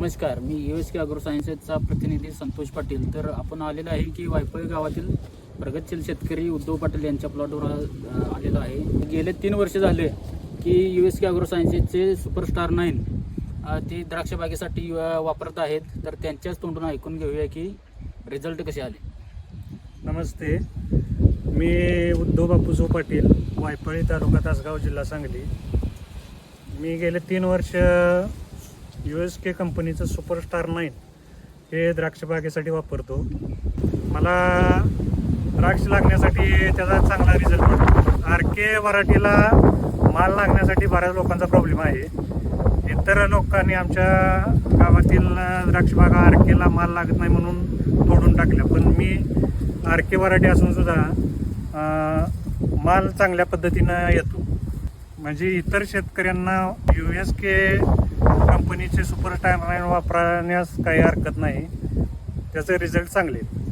नमस्कार मी U S K agro सायन्सेसचा प्रतिनिधी संतोष पाटील. तर आपण आलेलो आहे की वायपळ गावातील प्रगतशील शेतकरी उद्धव पाटील यांच्या प्लॉटवर आलेलो आहे. गेले तीन वर्ष झाले की यू एस के अग्रो सायन्सेसचे सुपरस्टार नाईन ते द्राक्ष बागेसाठी वापरत आहेत. तर त्यांच्याच तोंडून ऐकून घेऊया की रिझल्ट कसे आले. नमस्ते. मी उद्धव बापूसो पाटील वायपळी तालुका तासगाव जिल्हा सांगली. मी गेले तीन वर्ष यू एस के कंपनीचं सुपरस्टार नाईन हे द्राक्ष बागेसाठी वापरतो. मला द्राक्ष लागण्यासाठी त्याचा चांगला रिझल्ट वाटतो. आर के वराठीला माल लागण्यासाठी बऱ्याच लोकांचा प्रॉब्लेम आहे. इतर लोकांनी आमच्या गावातील द्राक्षबागा आर केला माल लागत नाही म्हणून तोडून टाकल्या. पण मी आर के वराठी असूनसुद्धा माल चांगल्या पद्धतीनं येतो. म्हणजे इतर शेतकऱ्यांना यू एस के कंपनीचे सुपर टायम वापरण्यास काही हरकत नाही. त्याचे रिझल्ट चांगले आहेत.